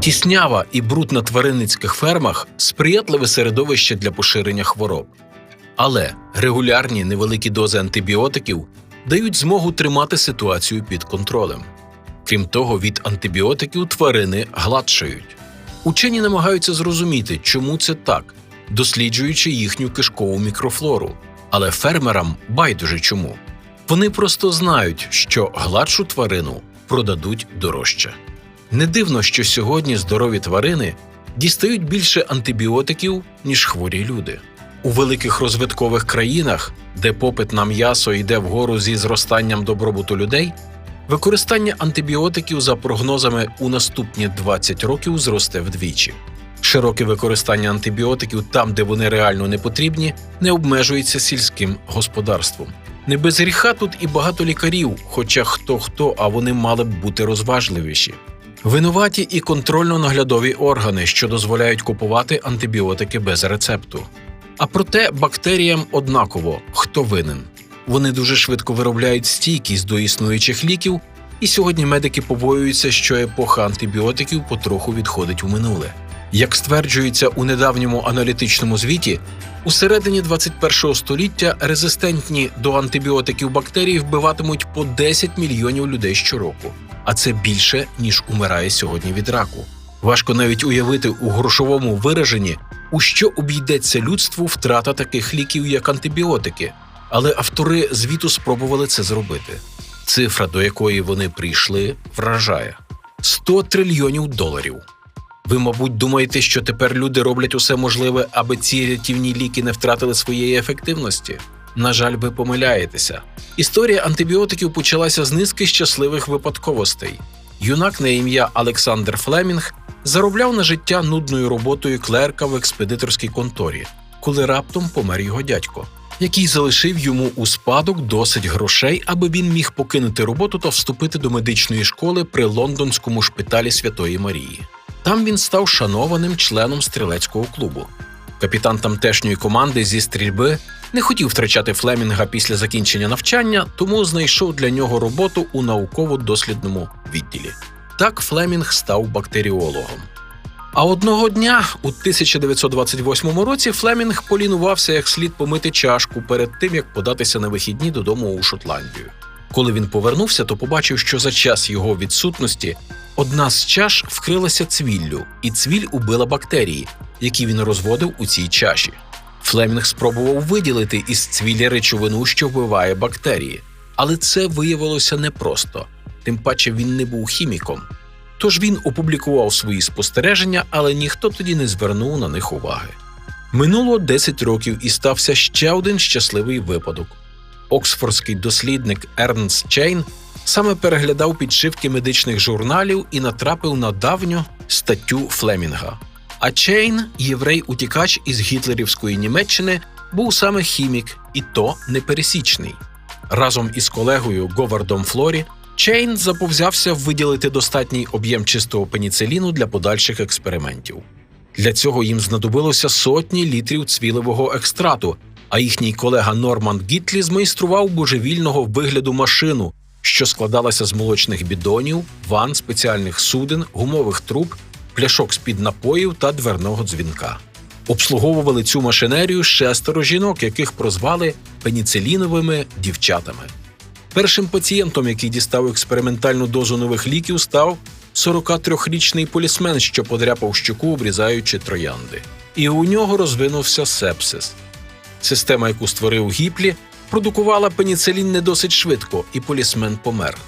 Тіснява і бруд на тваринницьких фермах сприятливе середовище для поширення хвороб. Але регулярні невеликі дози антибіотиків дають змогу тримати ситуацію під контролем. Крім того, від антибіотиків тварини гладшають. Учені намагаються зрозуміти, чому це так, досліджуючи їхню кишкову мікрофлору. Але фермерам байдуже чому. Вони просто знають, що гладшу тварину продадуть дорожче. Не дивно, що сьогодні здорові тварини дістають більше антибіотиків, ніж хворі люди. У великих розвиткових країнах, де попит на м'ясо йде вгору зі зростанням добробуту людей, використання антибіотиків за прогнозами у наступні 20 років зросте вдвічі. Широке використання антибіотиків там, де вони реально не потрібні, не обмежується сільським господарством. Не без гріха тут і багато лікарів, хоча хто хто, а вони мали б бути розважливіші. Винуваті і контрольно-наглядові органи, що дозволяють купувати антибіотики без рецепту. А проте бактеріям однаково хто винен. Вони дуже швидко виробляють стійкість до існуючих ліків, і сьогодні медики побоюються, що епоха антибіотиків потроху відходить у минуле. Як стверджується у недавньому аналітичному звіті, у середині 21 століття резистентні до антибіотиків бактерії вбиватимуть по 10 мільйонів людей щороку, а це більше ніж умирає сьогодні від раку. Важко навіть уявити у грошовому вираженні, у що обійдеться людству втрата таких ліків, як антибіотики. Але автори звіту спробували це зробити. Цифра, до якої вони прийшли, вражає 100 трильйонів доларів. Ви, мабуть, думаєте, що тепер люди роблять усе можливе, аби ці рятівні ліки не втратили своєї ефективності? На жаль, ви помиляєтеся. Історія антибіотиків почалася з низки щасливих випадковостей. Юнак на ім'я Олександр Флемінг заробляв на життя нудною роботою клерка в експедиторській конторі, коли раптом помер його дядько, який залишив йому у спадок досить грошей, аби він міг покинути роботу та вступити до медичної школи при лондонському шпиталі Святої Марії. Там він став шанованим членом стрілецького клубу. Капітан тамтешньої команди зі стрільби не хотів втрачати Флемінга після закінчення навчання, тому знайшов для нього роботу у науково-дослідному відділі. Так Флемінг став бактеріологом. А одного дня, у 1928 році, Флемінг полінувався як слід помити чашку перед тим, як податися на вихідні додому у Шотландію. Коли він повернувся, то побачив, що за час його відсутності одна з чаш вкрилася цвіллю, і цвіль убила бактерії, які він розводив у цій чаші. Флемінг спробував виділити із цвілля речовину, що вбиває бактерії, але це виявилося непросто, тим паче він не був хіміком. Тож він опублікував свої спостереження, але ніхто тоді не звернув на них уваги. Минуло 10 років і стався ще один щасливий випадок. Оксфордський дослідник Ернст Чейн саме переглядав підшивки медичних журналів і натрапив на давню статтю Флемінга. А Чейн, єврей-утікач із гітлерівської Німеччини, був саме хімік, і то непересічний. Разом із колегою Говардом Флорі Чейн заповзявся виділити достатній об'єм чистого пеніциліну для подальших експериментів. Для цього їм знадобилося сотні літрів цвілевого екстрату, а їхній колега Норман Гітлі змайстрував божевільного вигляду машину, що складалася з молочних бідонів, ван, спеціальних суден, гумових труб, пляшок з-під напоїв та дверного дзвінка. Обслуговували цю машинерію шестеро жінок, яких прозвали пеніциліновими дівчатами. Першим пацієнтом, який дістав експериментальну дозу нових ліків, став 43-річний полісмен, що подряпав щоку, обрізаючи троянди. І у нього розвинувся сепсис. Система, яку створив Гіплі, продукувала пеніцилін не досить швидко, і полісмен помер.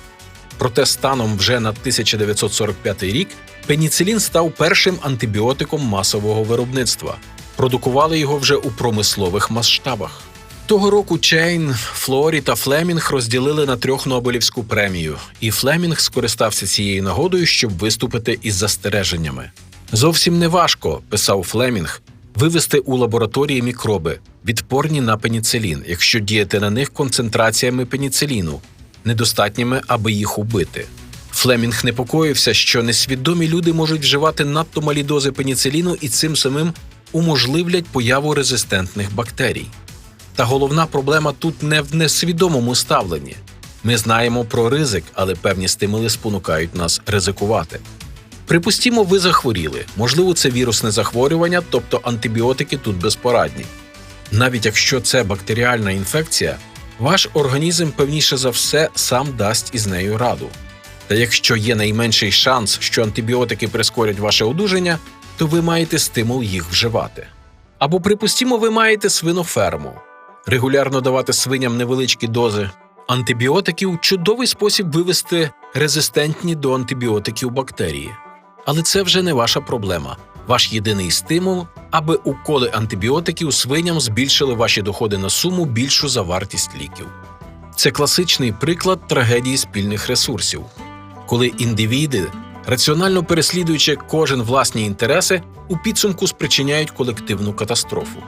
Проте станом вже на 1945 рік пеніцилін став першим антибіотиком масового виробництва. Продукували його вже у промислових масштабах. Того року Чейн, Флорі та Флемінг розділили на трьох Нобелівську премію, і Флемінг скористався цією нагодою, щоб виступити із застереженнями. Зовсім не важко, писав Флемінг, вивести у лабораторії мікроби, відпорні на пеніцилін, якщо діяти на них концентраціями пеніциліну, недостатніми, аби їх убити. Флемінг непокоївся, що несвідомі люди можуть вживати надто малі дози пеніциліну і цим самим уможливлять появу резистентних бактерій. Та головна проблема тут не в несвідомому ставленні. Ми знаємо про ризик, але певні стимули спонукають нас ризикувати. Припустімо, ви захворіли. Можливо, це вірусне захворювання, тобто антибіотики тут безпорадні. Навіть якщо це бактеріальна інфекція, ваш організм певніше за все сам дасть із нею раду. Та якщо є найменший шанс, що антибіотики прискорять ваше одужання, то ви маєте стимул їх вживати. Або припустімо, ви маєте свиноферму. Регулярно давати свиням невеличкі дози антибіотиків чудовий спосіб вивести резистентні до антибіотиків бактерії. Але це вже не ваша проблема. Ваш єдиний стимул, аби уколи антибіотиків свиням збільшили ваші доходи на суму більшу за вартість ліків. Це класичний приклад трагедії спільних ресурсів, коли індивіди, раціонально переслідуючи кожен власні інтереси, у підсумку спричиняють колективну катастрофу.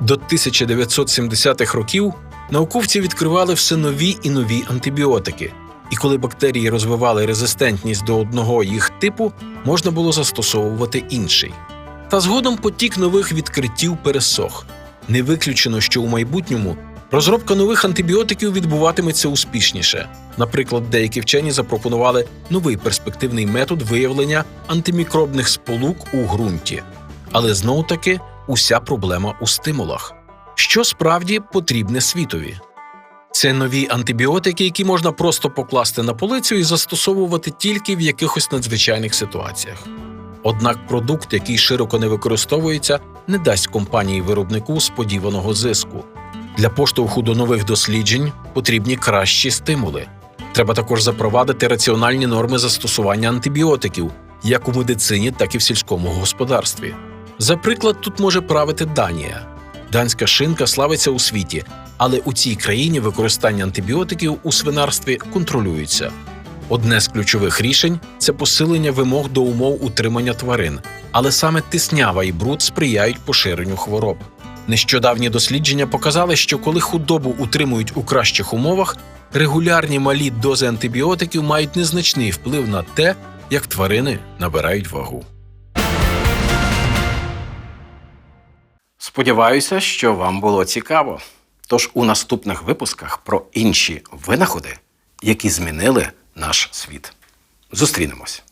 До 1970-х років науковці відкривали все нові і нові антибіотики, і коли бактерії розвивали резистентність до одного їх типу, можна було застосовувати інший. Та згодом потік нових відкриттів пересох. Не виключено, що у майбутньому розробка нових антибіотиків відбуватиметься успішніше. Наприклад, деякі вчені запропонували новий перспективний метод виявлення антимікробних сполук у ґрунті. Але знов таки уся проблема у стимулах. Що справді потрібне світові? Це нові антибіотики, які можна просто покласти на полицю і застосовувати тільки в якихось надзвичайних ситуаціях. Однак продукт, який широко не використовується, не дасть компанії виробнику сподіваного зиску. Для поштовху до нових досліджень потрібні кращі стимули. Треба також запровадити раціональні норми застосування антибіотиків як у медицині, так і в сільському господарстві. За приклад, тут може правити Данія. Данська шинка славиться у світі, але у цій країні використання антибіотиків у свинарстві контролюється. Одне з ключових рішень це посилення вимог до умов утримання тварин, але саме тиснява і бруд сприяють поширенню хвороб. Нещодавні дослідження показали, що коли худобу утримують у кращих умовах, регулярні малі дози антибіотиків мають незначний вплив на те, як тварини набирають вагу. Сподіваюся, що вам було цікаво. Тож у наступних випусках про інші винаходи, які змінили наш світ. Зустрінемось.